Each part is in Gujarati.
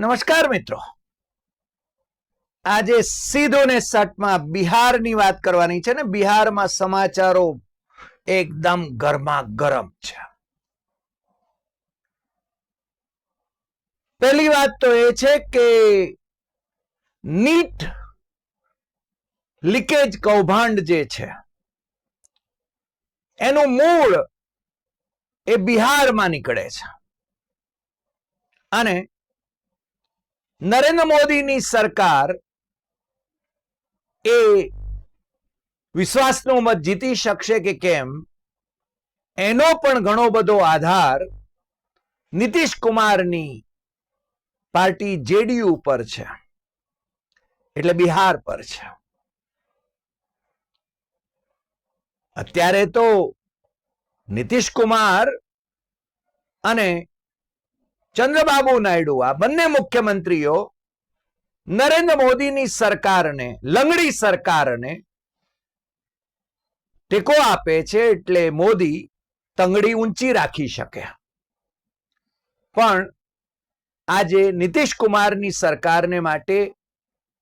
નમસ્કાર મિત્રો. આજે સીધો ને સટમાં બિહારની વાત કરવાની છે ને બિહારમાં સમાચારો એકદમ ગરમા ગરમ છે. પહેલી વાત તો એ છે કે નીટ લીકેજ કૌભાંડ જે છે, એનું મૂળ એ બિહારમાં નીકળે છે. અને નરેન્દ્ર મોદીની સરકાર એ વિશ્વાસનો મત જીતી શકશે કે કેમ, એનો પણ ઘણો બધો આધાર નીતિશ કુમારની પાર્ટી જેડીયુ પર છે, એટલે બિહાર પર છે. અત્યારે તો નીતિશ કુમાર અને ચંદ્રબાબુ નાયડુ, આ બંને મુખ્યમંત્રીઓ નરેન્દ્ર મોદીની સરકારને, લંગડી સરકારને ટેકો આપે છે એટલે મોદી તંગડી ઊંચી રાખી શક્યા પણ આજે નીતિશ કુમારની સરકારને માટે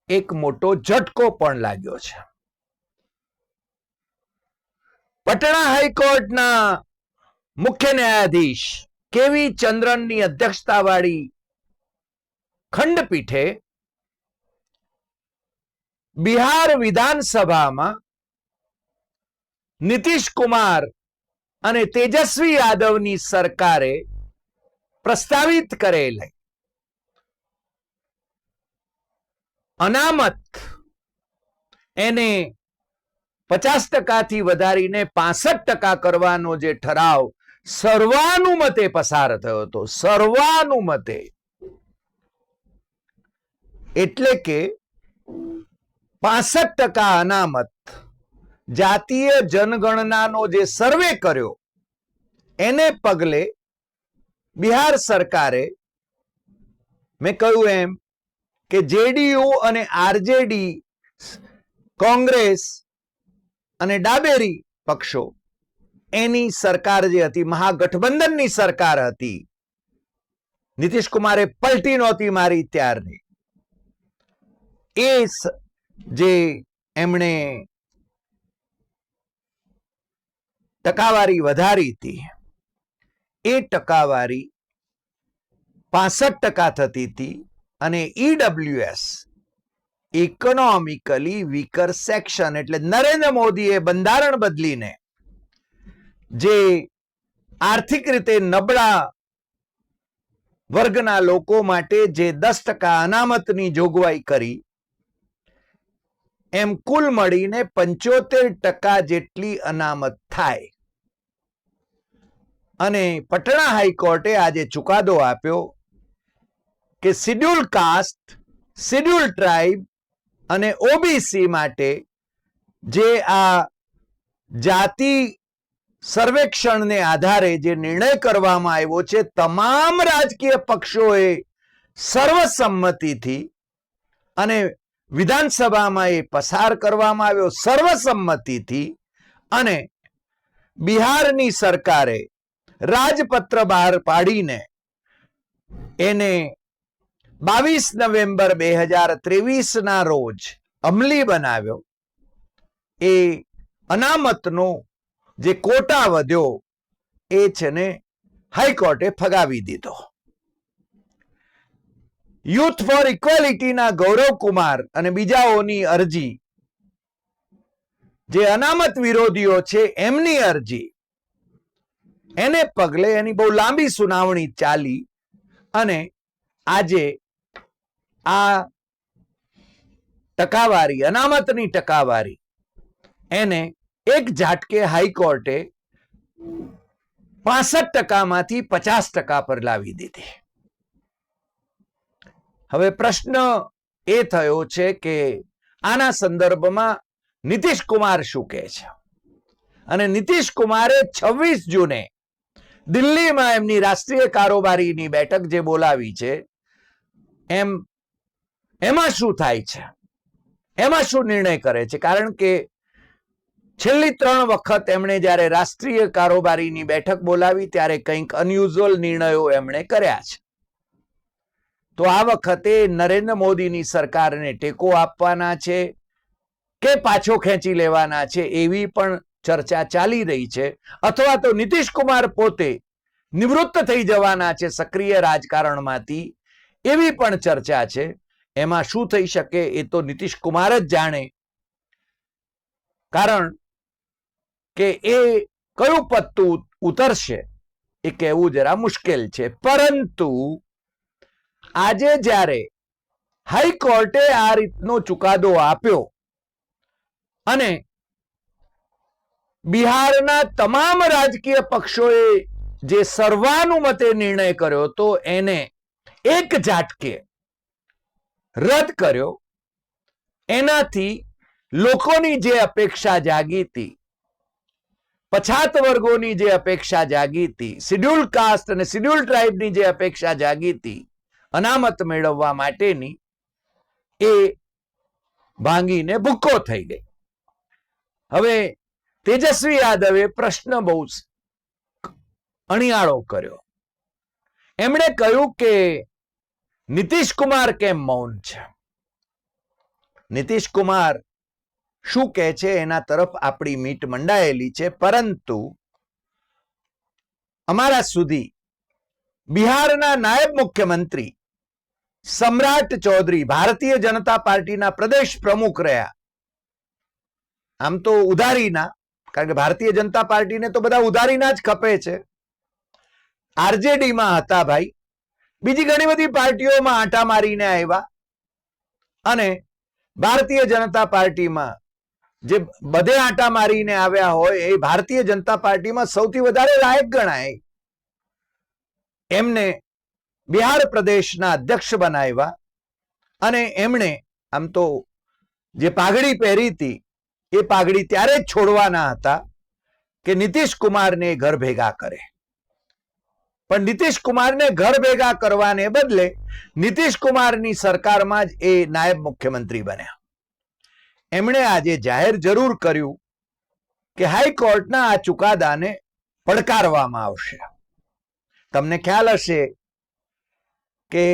એક મોટો ઝટકો પણ લાગ્યો છે. પટણા હાઈકોર્ટના મુખ્ય ન્યાયાધીશ કેવી ચંદ્રનની અધ્યક્ષતાવાળી ખંડપીઠે બિહાર વિધાનસભામાં નીતિશ કુમાર અને તેજસ્વી યાદવની સરકારે પ્રસ્તાવિત કરેલ અનામત એને પચાસ ટકાથી વધારીને પાસઠ ટકા કરવાનો જે ઠરાવ સર્વાનુમતે પસાર થયો હતો. સર્વાનુમતે. એટલે કે પાસઠ ટકા અનામત જાતીય જનગણનાનો જે સર્વે કર્યો, એને પગલે બિહાર સરકારે મેં કહ્યું એમ કે જેડીયુ અને આરજેડી, કોંગ્રેસ અને ડાબેરી પક્ષો એની સરકાર જે હતી, મહાગઠબંધનની સરકાર હતી નીતિશ કુમારે પલટી નહોતી મારી ત્યારની. એ જે એમણે ટકાવારી વધારી હતી, એ ટકાવારી પાસઠ ટકા થતી હતી અને ઈડબ્લ્યુએસ ઇકોનોમિકલી વીકર સેક્શન એટલે નરેન્દ્ર મોદીએ બંધારણ બદલીને જે આર્થિક રીતે નબળા વર્ગના લોકો માટે જે દસ ટકા અનામતની જોગવાઈ કરી, એમ કુલ મળીને પંચોતેર ટકા જેટલી અનામત થાય. અને પટણા હાઈકોર્ટે આજે ચુકાદો આપ્યો કે શિડ્યુલ કાસ્ટ, શિડ્યુલ ટ્રાઇબ અને ઓબીસી માટે જે આ જાતિ સર્વેક્ષણને આધારે જે નિર્ણય કરવામાં આવ્યો છે, તમામ રાજકીય પક્ષોએ સર્વસંમતિથી અને વિધાનસભામાં એ પસાર કરવામાં આવ્યો. સર્વસંમતિથી અને બિહારની સરકારે રાજપત્ર બહાર પાડીને એને બાવીસ નવેમ્બર બે હજાર ત્રેવીસના રોજ અમલી બનાવ્યો. એ અનામતનો જે કોટા વધ્યો એ છે ને હાઈકોર્ટે ફગાવી દીધો. યુથ ફોર ઇક્વાલિટીના ગૌરવ કુમાર અને બીજાઓની અરજી. જે અનામત વિરોધીઓ છે એમની અરજી. એને પગલે એની બહુ લાંબી સુનાવણી ચાલી અને આજે આ ટકાવારી, અનામતની ટકાવારી, એને એક ઝાટકે હાઈકોર્ટે પાસઠ ટકામાંથી પચાસ ટકા પર લાવી દીધી. હવે પ્રશ્ન એ થયો છે કે આના સંદર્ભમાં નીતિશ કુમાર શું કહે છે? અને નીતિશ કુમારે છવ્વીસ જૂને દિલ્હીમાં એમની રાષ્ટ્રીય કારોબારીની બેઠક જે બોલાવી છે, એમ, એમાં શું થાય છે? એમાં શું નિર્ણય કરે છે? કારણ કે છેલ્લી ત્રણ વખત એમણે જ્યારે રાષ્ટ્રીય કારોબારીની બેઠક બોલાવી, ત્યારે કંઈક અનયુઝ્યુઅલ નિર્ણયો એમણે કર્યા છે. તો આ વખતે નરેન્દ્ર મોદીની સરકારને ટેકો આપવાના છે કે પાછો ખેંચી લેવાના છે એવી પણ ચર્ચા ચાલી રહી છે? અથવા તો નીતિશ કુમાર પોતે નિવૃત્ત થઈ જવાના છે સક્રિય રાજકારણમાંથી એવી પણ ચર્ચા છે? એમાં શું થઈ શકે એ તો નીતિશ કુમાર જ જાણે. કારણ કે એ કયું પત્તું ઉતરશે? એ કહેવું જરા મુશ્કેલ છે. પરંતુ આજે જ્યારે હાઈકોર્ટે આ રીતનો ચુકાદો આપ્યો અને બિહારના તમામ રાજકીય પક્ષોએ જે સર્વાનુમતે નિર્ણય કર્યો તો એને એક ઝાટકે રદ કર્યો. એનાથી લોકોની જે અપેક્ષા જાગી હતી પછાત વર્ગોની જે અપેક્ષા જાગી હતી, શિડ્યુલ કાસ્ટ અને શિડ્યુલ ટ્રાઇબની જે અપેક્ષા જાગી હતી, અનામત મેળવવા માટેની એ ભાંગીને ભૂક્કો થઈ ગઈ. હવે તેજસ્વી યાદવે પ્રશ્ન બહુ અણિયાળો કર્યો. એમણે કહ્યું કે નીતિશ કુમાર કેમ મૌન છે? નીતિશ કુમાર શું કહે છે? એના તરફ આપણી મીટ મંડાયેલી છે. પરંતુ અમારા સુધી બિહારના નાયબ મુખ્યમંત્રી સમ્રાટ ચૌધરી ભારતીય જનતા પાર્ટીના પ્રદેશ પ્રમુખ રહ્યા. આમ તો ઉધારીના, કારણ કે ભારતીય જનતા પાર્ટીને તો બધા ઉધારીના જ ખપે છે. આરજેડીમાં હતા ભાઈ. બીજી ઘણી બધી પાર્ટીઓમાં આંટા મારીને આવ્યા. અને ભારતીય જનતા પાર્ટીમાં જે બધે આંટા મારીને આવ્યા હોય એ ભારતીય જનતા પાર્ટીમાં સૌથી વધારે લાયક ગણાય. એમને બિહાર પ્રદેશના અધ્યક્ષ બનાવ્યા અને એમણે આમ તો જે પાઘડી પહેરી હતી, એ પાઘડી ત્યારે જ છોડવાના હતા કે નીતિશ કુમારને ઘર ભેગા કરે. પણ નીતિશ કુમારને ઘર ભેગા કરવાને બદલે નીતિશ કુમારની સરકારમાં જ એ નાયબ મુખ્યમંત્રી બન્યા. એમણે આજે જાહેર જરૂર કર્યું કે હાઈકોર્ટના આ ચુકાદાને પડકારવામાં આવશે. તમને ખ્યાલ હશે કે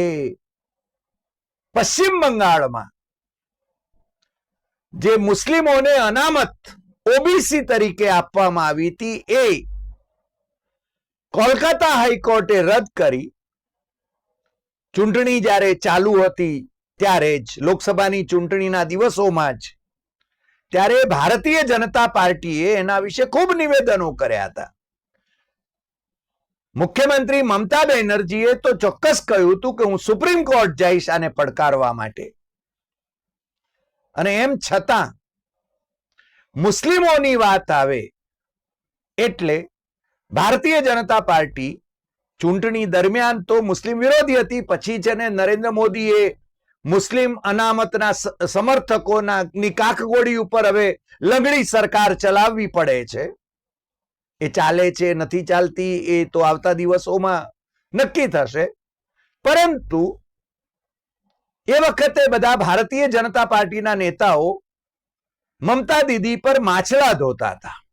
પશ્ચિમ બંગાળમાં જે મુસ્લિમોને અનામત ઓબીસી તરીકે આપવામાં આવી હતી એ કોલકાતા હાઈકોર્ટે રદ કરી. ચૂંટણી જ્યારે ચાલુ હતી ત્યારે જ લોકસભાની ચૂંટણીના દિવસોમાં જ ત્યારે ભારતીય જનતા પાર્ટીએ એના વિશે ખૂબ નિવેદનો કર્યા હતા. મુખ્યમંત્રી મમતા બેનર્જીએ તો ચોક્કસ કહ્યું હતું કે હું સુપ્રીમ કોર્ટ જઈશ આને પડકારવા માટે. અને એમ છતાં મુસ્લિમોની વાત આવે એટલે ભારતીય જનતા પાર્ટી ચૂંટણી દરમિયાન તો મુસ્લિમ વિરોધી હતી, પછી છે ને નરેન્દ્ર મોદીએ મુસ્લિમ અનામતના સમર્થકોના ની કાકગોળી ઉપર હવે લંગડી સરકાર ચલાવવી પડે છે. એ ચાલે છે, નથી ચાલતી, એ તો આવતા દિવસોમાં નક્કી થશે. પરંતુ એ વખતે બધા ભારતીય જનતા પાર્ટીના નેતાઓ મમતા દીદી પર માછલા ધોતા હતા.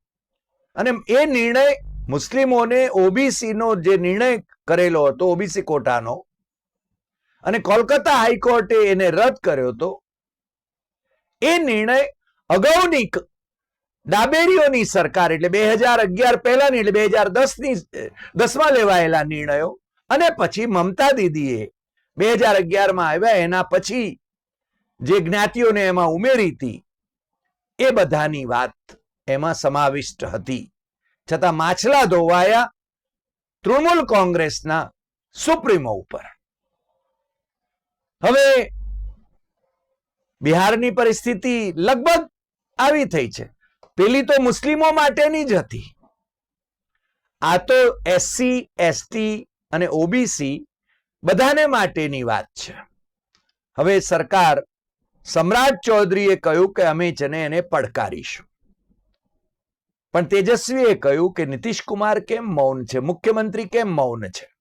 અને એ નિર્ણય મુસ્લિમોને ઓબીસી નો જે નિર્ણય કરેલો હતો, ઓબીસી કોટાનો અને કોલકાતા હાઈકોર્ટે એને રદ કર્યો હતો એ નિર્ણય અગાઉની ડાબેરીઓની સરકાર એટલે બે હજાર અગિયાર પહેલાની એટલે બે હજાર દસની દસમાં લેવાયેલા નિર્ણયો અને પછી મમતા દીદીએ બે હજાર અગિયારમાં આવ્યા એના પછી જે જ્ઞાતિઓને એમાં ઉમેરી હતી એ બધાની વાત એમાં સમાવિષ્ટ હતી. છતાં માછલા ધોવાયા તૃણમૂલ કોંગ્રેસના સુપ્રીમો ઉપર. હવે બિહારની પરિસ્થિતિ લગભગ આવી થઈ છે. પેલી તો મુસ્લિમો માટેની જ હતી. આ તો એસસી, એસટી અને ઓબીસી બધાને માટેની વાત છે. હવે સરકાર સમ્રાટ ચૌધરીએ કહ્યું કે અમે જેને એને પડકારીશું. પણ તેજસ્વીએ કહ્યું કે નીતિશ કુમાર કેમ મૌન છે? મુખ્યમંત્રી કેમ મૌન છે?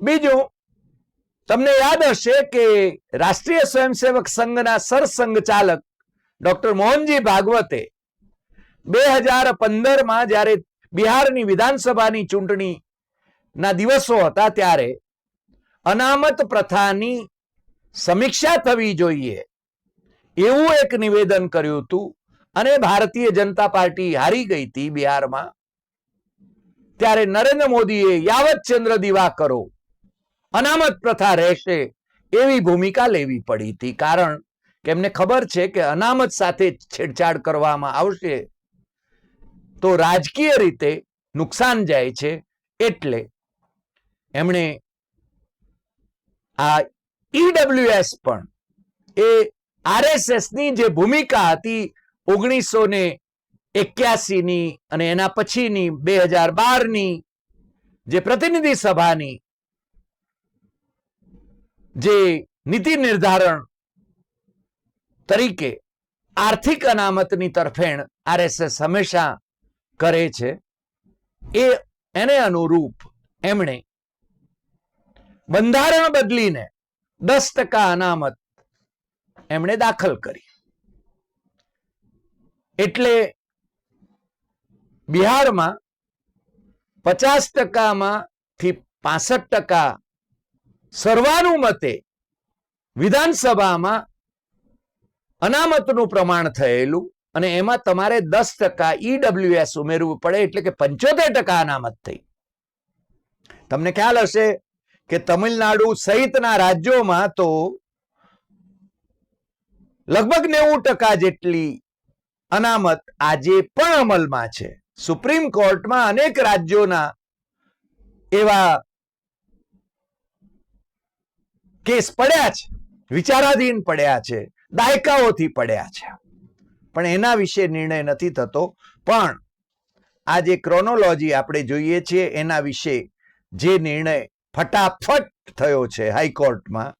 બીજું, તમને યાદ હશે કે રાષ્ટ્રીય સ્વયંસેવક સંઘના સરસંઘચાલક ડોક્ટર મોહનજી ભાગવતે બે હજાર પંદરમાં જ્યારે બિહારની વિધાનસભાની ચૂંટણીના દિવસો હતા ત્યારે અનામત પ્રથાની સમીક્ષા થવી જોઈએ એવું એક નિવેદન કર્યું હતું અને ભારતીય જનતા પાર્ટી હારી ગઈ હતી બિહારમાં. ત્યારે નરેન્દ્ર મોદીએ યાવત ચંદ્ર દીવા કરો અનામત પ્રથા રહેશે એવી ભૂમિકા લેવી પડી હતી. કારણ કે એમને ખબર છે કે અનામત સાથે છેડછાડ કરવામાં આવશે. તો રાજકીય રીતે નુકસાન જાય છે એટલે એમણે આ ઈડબ્લ્યુએસ પણ એ આરએસએસની જે ભૂમિકા હતી ઓગણીસો ને એક્યાસી ની અને એના પછીની બે હજાર બારની જે પ્રતિનિધિ સભાની જે નીતિ નિર્ધારણ તરીકે આર્થિક અનામતની તરફેણ આરએસએસ હંમેશા કરે છે, એ એને અનુરૂપ એમણે બંધારણ બદલીને દસ ટકા અનામત એમણે દાખલ કરી. એટલે બિહારમાં પચાસ ટકામાંથી પાસઠ ટકા સર્વાનુમતે વિધાનસભામાં અનામતનું પ્રમાણ થયેલું અને એમાં તમારે દસ ટકા ઈડબ્લ્યુએસ ઉમેરવું પડે એટલે કે પંચોતેર ટકા અનામત થઈ. તમને ખ્યાલ હશે કે તમિલનાડુ સહિતના રાજ્યોમાં તો લગભગ નેવું ટકા જેટલી અનામત આજે પણ અમલમાં છે. સુપ્રીમ કોર્ટમાં અનેક રાજ્યોના એવા કેસ પડ્યા છે, વિચારાધીન પડ્યા છે, દાયકાઓથી પડ્યા છે. પણ એના વિશે નિર્ણય નથી થતો. પણ આ જે ક્રોનોલોજી આપણે જોઈએ છીએ, એના વિશે જે નિર્ણય ફટાફટ થયો છે હાઈકોર્ટમાં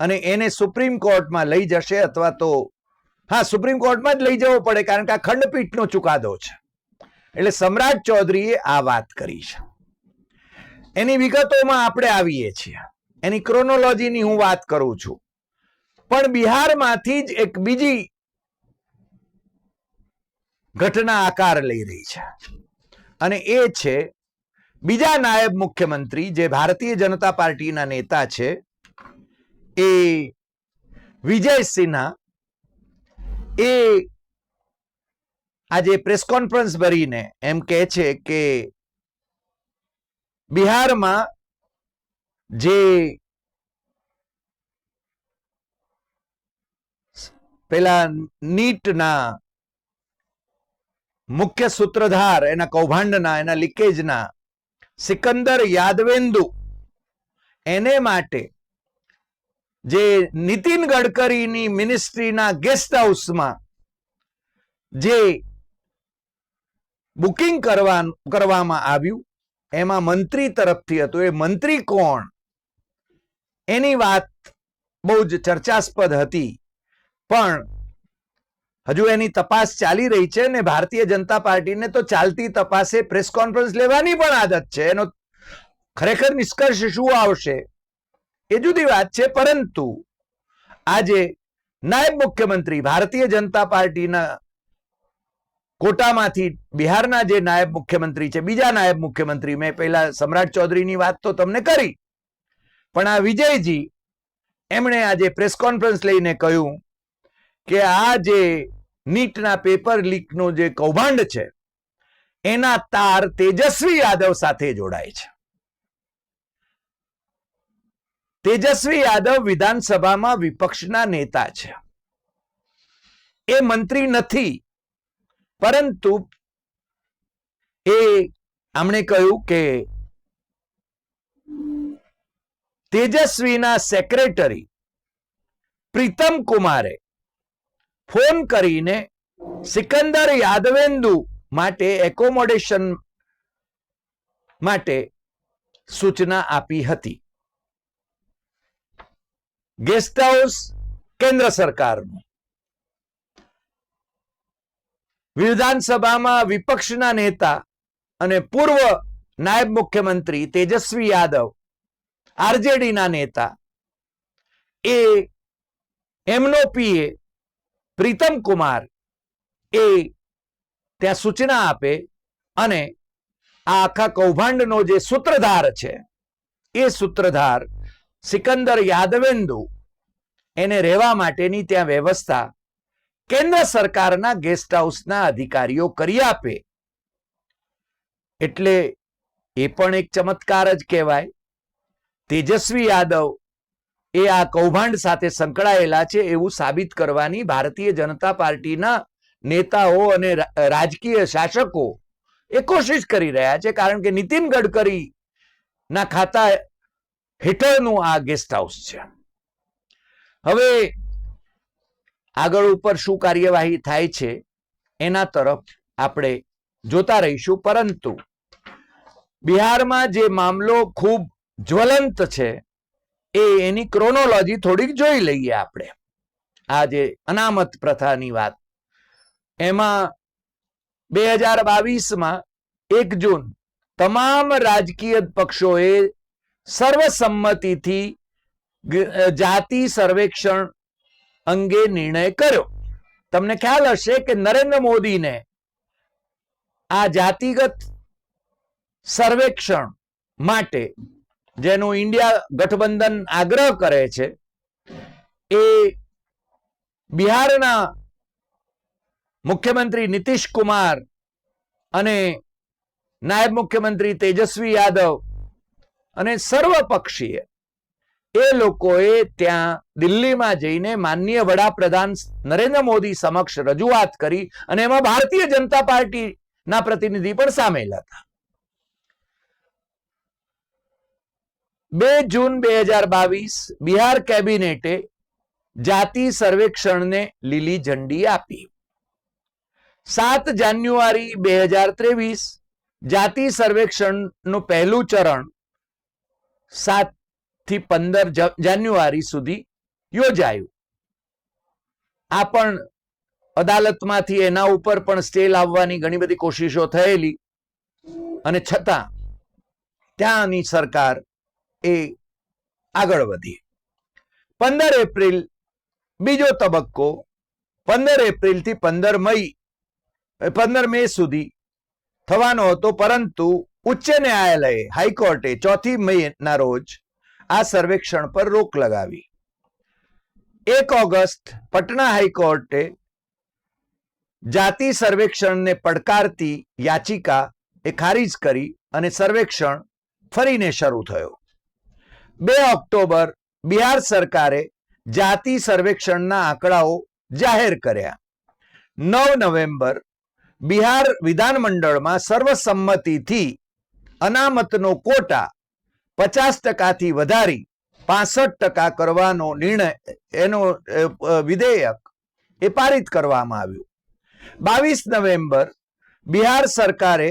અને એને સુપ્રીમ કોર્ટમાં લઈ જશે અથવા તો, હા સુપ્રીમ કોર્ટમાં જ લઈ જવો પડે, કારણ કે આ ખંડપીઠનો ચુકાદો છે. એટલે સમ્રાટ ચૌધરીએ આ વાત કરી છે. એની વિગતોમાં આપણે આવીએ છીએ. એની ક્રોનોલોજીની હું વાત કરું છું. પણ બિહારમાંથી જ એક બીજી ઘટના આકાર લઈ રહી છે. અને એ છે, બીજા નાયબ મુખ્યમંત્રી જે ભારતીય જનતા પાર્ટીના નેતા છે, એ વિજય સિન્હા, એ આજે પ્રેસ કોન્ફરન્સ ભરીને એમ કહે છે કે બિહારમાં જે પેલા નીટના મુખ્ય સૂત્રધાર, એના કૌભાંડના, એના લીકેજના, સિકંદર યાદવેન્દુ, એને માટે જે નીતિન ગડકરીની મિનિસ્ટ્રીના ગેસ્ટ હાઉસમાં જે બુકિંગ કરવા કરવામાં આવ્યું, એમાં મંત્રી તરફથી હતું. એ મંત્રી કોણ? એની વાત બહુ જ ચર્ચાસ્પદ હતી. પણ હજુ એની તપાસ ચાલી રહી છે ને ભારતીય જનતા પાર્ટીને તો ચાલતી તપાસે પ્રેસ કોન્ફરન્સ લેવાની પણ આદત છે. એનો ખરેખર નિષ્કર્ષ શું આવશે? એ જુદી વાત છે, પરંતુ આજે નાયબ મુખ્યમંત્રી ભારતીય જનતા પાર્ટીના કોટામાંથી બિહારના જે નાયબ મુખ્યમંત્રી છે, બીજા નાયબ મુખ્યમંત્રી, મેં પહેલા સમ્રાટ ચૌધરીની વાત તો તમને કરી. પણ આ વિજયજી, એમણે આજે પ્રેસ કોન્ફરન્સ લઈને કહ્યું કે આ જે નીટના પેપર લીકનું જે કૌભાંડ છે, એના તાર તેજસ્વી યાદવ સાથે જોડાય છે. તેજસ્વી યાદવ વિધાનસભામાં વિપક્ષના નેતા છે. એ મંત્રી નથી, પરંતુ એ, આમણે કહ્યું કે તેજસ્વીના સેક્રેટરી પ્રીતમ કુમારે ફોન કરીને સિકંદર યાદવેન્દુ માટે એકોમોડેશન માટે સૂચના આપી હતી. ગેસ્ટ હાઉસ કેન્દ્ર સરકારનું. વિધાનસભામાં વિપક્ષના નેતા અને પૂર્વ નાયબ મુખ્યમંત્રી તેજસ્વી યાદવ આરજેડીના નેતા એ એમનો પીએ પ્રીતમ એ ત્યાં સૂચના આપે અને આ આખા કૌભાંડનો જે સૂત્રધાર છે, એ સૂત્રધાર સિકંદર યાદવેન્દુ, એને રહેવા માટેની ત્યાં વ્યવસ્થા કેન્દ્ર સરકારના ગેસ્ટ હાઉસના અધિકારીઓ કરી આપે. એટલે એ પણ એક ચમત્કાર જ કહેવાય. તેજસ્વી યાદવ એ આ કૌભાંડ સાથે સંકળાયેલા છે એવું સાબિત કરવાની ભારતીય જનતા પાર્ટીના નેતાઓ અને રાજકીય શાસકો એ કોશિશ કરી રહ્યા છે કારણ કે નીતિન ગડકરી ના ખાતા હેઠળનું આ ગેસ્ટ હાઉસ છે. હવે આગળ ઉપર શું કાર્યવાહી થાય છે એના તરફ આપણે જોતા રહીશું પરંતુ બિહારમાં જે મામલો ખૂબ જ્વલંત છે, એ એની ક્રોનોલોજી થોડીક જોઈ લઈએ આપણે. આ જે અનામત પ્રથાની વાત. એમાં બે હજાર બાવીસમાં એક જૂન તમામ રાજકીય પક્ષોએ સર્વસંમતિથી જાતિ સર્વેક્ષણ અંગે નિર્ણય કર્યો. તમને ખ્યાલ હશે કે નરેન્દ્ર મોદીને આ જાતિગત સર્વેક્ષણ માટે જેનું ઇન્ડિયા ગઠબંધન આગ્રહ કરે છે, એ બિહારના મુખ્યમંત્રી નીતિશ કુમાર અને નાયબ મુખ્યમંત્રી તેજસ્વી યાદવ અને સર્વપક્ષીય એ લોકોએ ત્યાં દિલ્હીમાં જઈને માનનીય વડાપ્રધાન નરેન્દ્ર મોદી સમક્ષ રજૂઆત કરી અને એમાં ભારતીય જનતા પાર્ટીના પ્રતિનિધિ પણ સામેલ હતા. બે જૂન બે હજાર બાવીસ બિહાર કેબિનેટે જાતિ સર્વેક્ષણને લીલી ઝંડી આપી. સાત જાન્યુઆરી બે હજાર ત્રેવીસ જાતિ સર્વેક્ષણનું પહેલું ચરણ સાતથી પંદર જાન્યુઆરી સુધી યોજાયું. આ પણ અદાલતમાંથી એના ઉપર પણ સ્ટે લાવવાની ઘણી બધી કોશિશો થયેલી અને છતાં ત્યાંની સરકાર એ આગળ વધી પંદર એપ્રિલ, બીજો તબક્કો, પંદર એપ્રિલથી પંદર મઈ પંદર મે સુધી થવાનો હતો, પરંતુ ઉચ્ચ ન્યાયાલયે, હાઈકોર્ટે ચોથી મેના રોજ આ સર્વેક્ષણ પર રોક લગાવી. એક ઓગસ્ટ, પટના હાઈકોર્ટે જાતિ સર્વેક્ષણને પડકારતી યાચિકા એ ખારીજ કરી અને સર્વેક્ષણ ફરીને શરૂ થયો. બે ઓક્ટોબર બિહાર સરકારે જાતિ સર્વેક્ષણના આંકડાઓ જાહેર કર્યા. નવ નવેમ્બર બિહાર વિધાનમંડળમાં સર્વસંમતિથી અનામતનો કોટા પચાસ ટકાથી વધારી પાસઠ ટકા કરવાનો નિર્ણય એનો વિધેયક એ પારિત કરવામાં આવ્યું. બાવીસ નવેમ્બર બિહાર સરકારે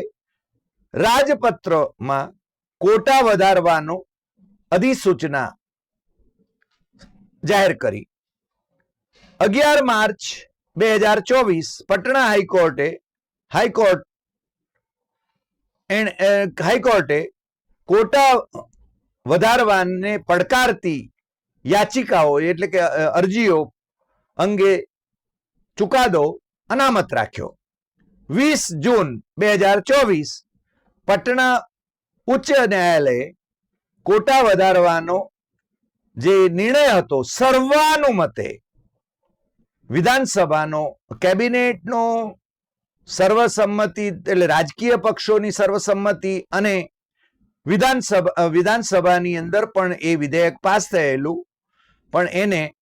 રાજપત્રમાં કોટા વધારવાનો અધિસૂચના જાહેર કરી. અગિયાર માર્ચ બે હજાર ચોવીસ પટણા હાઈકોર્ટે હાઈકોર્ટ એણ- અ, હાઈકોર્ટે કોટા વધારવાને પડકારતી યાચિકાઓ એટલે કે અ, અરજીઓ અંગે ચુકાદો અનામત રાખ્યો. વીસ જૂન બે હજાર ચોવીસ પટણા ઉચ્ચ ન્યાયાલયે કોટા વધારવાનો જે નિર્ણય હતો સર્વાનુમતે વિધાનસભાનો, કેબિનેટનો, સર્વસંમતિ એટલે રાજકીય પક્ષોની સર્વસંમતિ અને વિધાનસભા વિધાનસભાની અંદર પણ એ વિધેયક પાસ થયેલું. પણ એને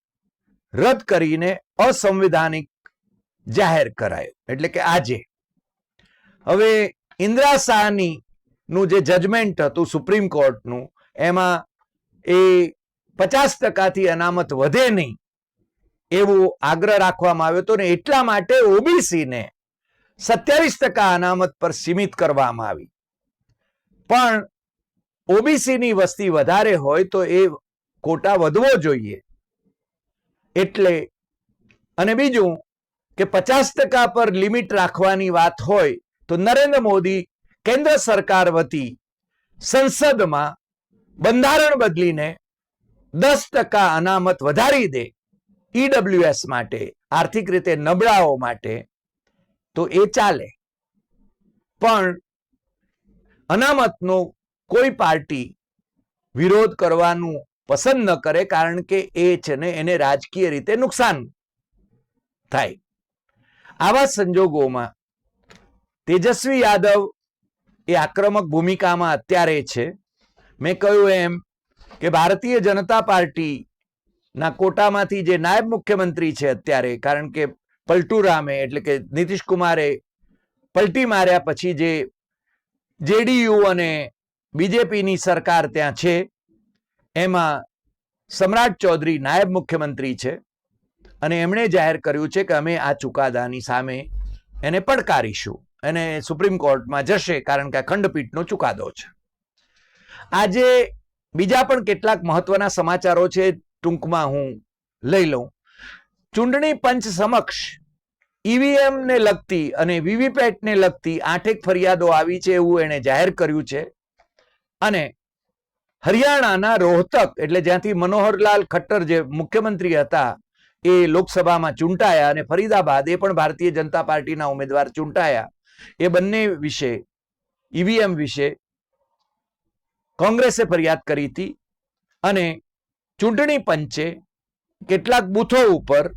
રદ કરીને અસંવિધાનિક જાહેર કરાયો. એટલે કે આજે. હવે ઇન્દિરા શાહની નું જે જજમેન્ટ હતું, સુપ્રીમ કોર્ટનું એમાં એ પચાસ ટકાથી અનામત વધે નહીં એવું આગ્રહ રાખવામાં આવ્યો હતો ને એટલા માટે ઓબીસીને સત્યાવીસ ટકા અનામત પર સીમિત કરવામાં આવી. પણ ઓબીસીની વસ્તી વધારે હોય તો એ કોટા વધવો જોઈએ. એટલે અને બીજું કે પચાસ ટકા પર લિમિટ રાખવાની વાત હોય તો નરેન્દ્ર મોદી કેન્દ્ર સરકાર વતી સંસદમાં બંધારણ બદલીને દસ ટકા અનામત વધારી દે ઈડબ્લ્યુએસ માટે, આર્થિક રીતે નબળાઓ માટે, તો એ ચાલે. પણ અનામતનો કોઈ પાર્ટી વિરોધ કરવાનું પસંદ ન કરે કારણ કે એ છે ને એને રાજકીય રીતે નુકસાન થાય. આવા સંજોગોમાં તેજસ્વી યાદવ એ આક્રમક ભૂમિકામાં અત્યારે છે. મેં કહ્યું એમ કે ભારતીય જનતા પાર્ટી ના કોટામાંથી જે નાયબ મુખ્યમંત્રી છે અત્યારે, કારણ કે પલટુરામે એટલે કે નીતિશ કુમારે પલટી માર્યા પછી જે જેડીયુ અને બીજેપીની સરકાર ત્યાં છે, એમાં સમ્રાટ ચૌધરી નાયબ મુખ્યમંત્રી છે અને એમણે જાહેર કર્યું છે કે અમે આ ચુકાદાની સામે એને પડકારીશું. અને સુપ્રીમ કોર્ટમાં જશે કારણ કે આ ખંડપીઠનો ચુકાદો છે. આજે બીજા પણ કેટલાક મહત્વના સમાચારો છે, ટૂંકમાં હું લઈ લઉં. ચૂંટણી પંચ સમક્ષ ઈવીએમ ને લગતી અને વીવીપેટને લગતી આઠેક ફરિયાદો આવી છે એવું એણે જાહેર કર્યું છે. અને હરિયાણાના રોહતક એટલે જ્યાંથી મનોહરલાલ ખટ્ટર જે મુખ્યમંત્રી હતા, એ લોકસભામાં ચૂંટાયા અને ફરીદાબાદ એ પણ ભારતીય જનતા પાર્ટીના ઉમેદવાર ચૂંટાયા. એ બંને વિશે ઈવીએમ વિશે કોંગ્રેસે ફરિયાદ કરી હતી અને ચૂંટણી પંચે કેટલાક બૂથો ઉપર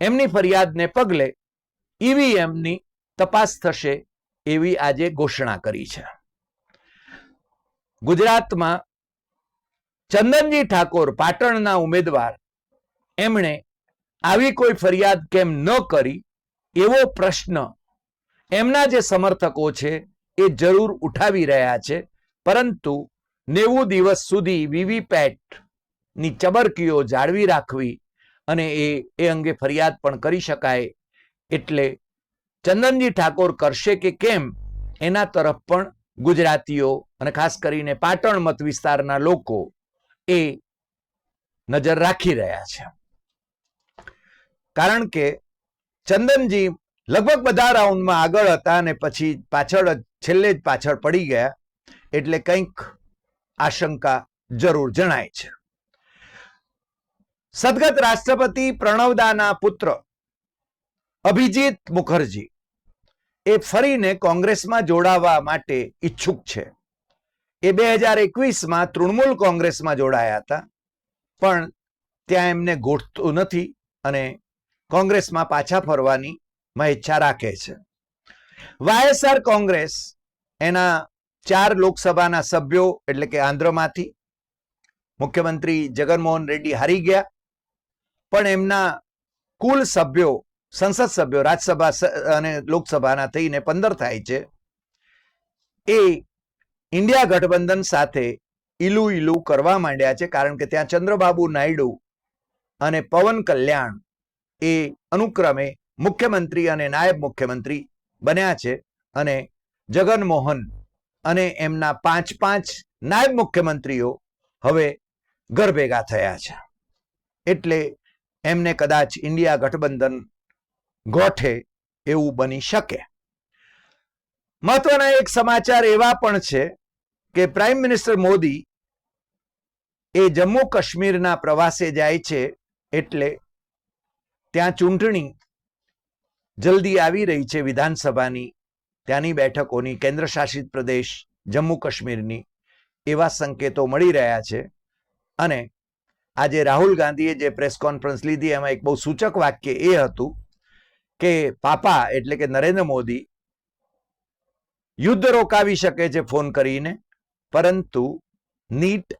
એમની ફરિયાદને પગલે ઈવીએમની તપાસ થશે એવી આજે ઘોષણા કરી છે. ગુજરાતમાં ચંદનજી ઠાકોર પાટણના ઉમેદવાર, એમણે આવી કોઈ ફરિયાદ કેમ ન કરી એવો પ્રશ્ન એમના જે સમર્થકો છે એ જરૂર ઉઠાવી રહ્યા છે, પરંતુ નેવું દિવસ સુધી વીવીપેટની ચબરકીઓ જાળવી રાખવી અને એ એ અંગે ફરિયાદ પણ કરી શકાય. એટલે ચંદનજી ઠાકોર કરશે કે કેમ, એના તરફ પણ ગુજરાતીઓ અને ખાસ કરીને પાટણ મત વિસ્તારના લોકો એ નજર રાખી રહ્યા છે. કારણ કે ચંદનજી લગભગ બધા રાઉન્ડમાં આગળ હતા અને પછી પાછળ છેલ્લે જ પાછળ પડી ગયા. એટલે કંઈક આશંકા જરૂર જણાય છે. સદગત રાષ્ટ્રપતિ પ્રણવદાના પુત્ર અભિજીત મુખર્જી એ ફરીને કોંગ્રેસમાં જોડાવા માટે ઈચ્છુક છે. એ બે હજાર એકવીસમાં તૃણમૂલ કોંગ્રેસમાં જોડાયા હતા, પણ ત્યાં એમને ગોઠતું નથી અને કોંગ્રેસમાં પાછા ફરવાની મહેચ્છા રાખે છે. વાયએસઆર કોંગ્રેસ એના ચાર લોકસભાના સભ્યો એટલે કે આંધ્રમાંથી મુખ્યમંત્રી જગનમોહન રેડ્ડી હારી ગયા. પણ એમના કુલ સભ્યો, સંસદ સભ્યો, રાજ્યસભા અને લોકસભાના થઈને પંદર થાય છે. એ ઇન્ડિયા ગઠબંધન સાથે ઈલું ઈલુ કરવા માંડ્યા છે, કારણ કે ત્યાં ચંદ્રબાબુ નાયડુ અને પવન કલ્યાણ એ અનુક્રમે મુખ્યમંત્રી અને નાયબ મુખ્યમંત્રી બન્યા છે અને જગનમોહન અને એમના પાંચ પાંચ નાયબ મુખ્યમંત્રીઓ હવે ઘર ભેગા થયા છે. એટલે એમને કદાચ ઇન્ડિયા ગઠબંધન ગોઠે એવું બની શકે. મહત્વના એક સમાચાર એવા પણ છે કે પ્રાઇમ મિનિસ્ટર મોદી એ જમ્મુ કાશ્મીરના પ્રવાસે જાય છે એટલે ત્યાં ચૂંટણી જલ્દી આવી રહી છે વિધાનસભાની ત્યાંની બેઠકોની કેન્દ્ર શાસિત પ્રદેશ, જમ્મુ કાશ્મીરની એવા સંકેતો મળી રહ્યા છે. અને આજે રાહુલ ગાંધીએ જે પ્રેસ કોન્ફરન્સ લીધી, એમાં એક બહુ સૂચક વાક્ય એ હતું કે, પાપા એટલે કે નરેન્દ્ર મોદી યુદ્ધ રોકાવી શકે છે ફોન કરીને, પરંતુ નીટ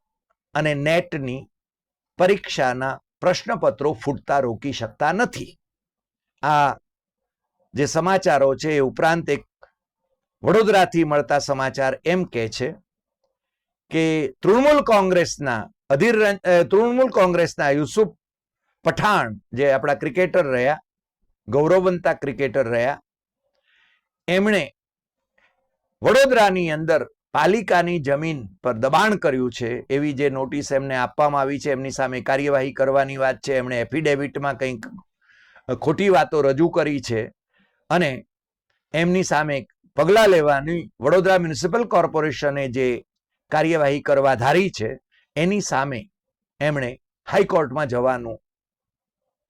અને નેટની પરીક્ષાના પ્રશ્નપત્રો ફૂટતા રોકી શકતા નથી. આ જે સમાચારો છે એ ઉપરાંત એક વડોદરાથી મળતા સમાચાર એમ કહે છે કે તૃણમૂલ કોંગ્રેસના અધીર તૃણમૂલ કોંગ્રેસના યુસુફ પઠાણ જે આપણા ક્રિકેટર રહ્યા, ગૌરવવંતા ક્રિકેટર રહ્યા, એમણે વડોદરાની અંદર પાલિકાની જમીન પર દબાણ કર્યું છે. એવી જે નોટિસ એમને આપવામાં આવી છે, એમની સામે કાર્યવાહી કરવાની વાત છે. એમણે એફિડેવિટમાં કંઈક ખોટી વાતો રજૂ કરી છે અને એમની સામે પગલાં લેવાની વડોદરા મ્યુનિસિપલ કોર્પોરેશને જે કાર્યવાહી કરવા ધારી છે, એની સામે એમણે હાઈકોર્ટમાં જવાનું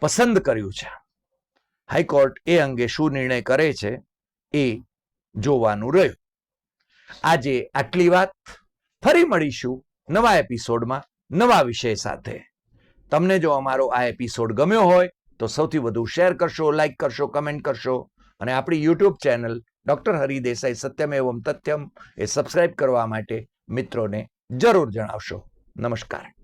પસંદ કર્યું છે. હાઈકોર્ટ એ અંગે શું નિર્ણય કરે છે, એ જોવાનું રહ્યું. આજે આટલી વાત. ફરી મળીશું નવા એપિસોડમાં નવા વિષય સાથે. તમને જો અમારો આ એપિસોડ ગમ્યો હોય, તો સૌથી વધુ શેર કરશો, લાઈક કરશો, કમેન્ટ કરશો અને આપણી યુટ્યુબ ચેનલ ડૉક્ટર હરિદેસાઈ સત્યમ એવમ તથ્યમ એ સબસ્ક્રાઇબ કરવા માટે મિત્રોને જરૂર જણાવશો. નમસ્કાર.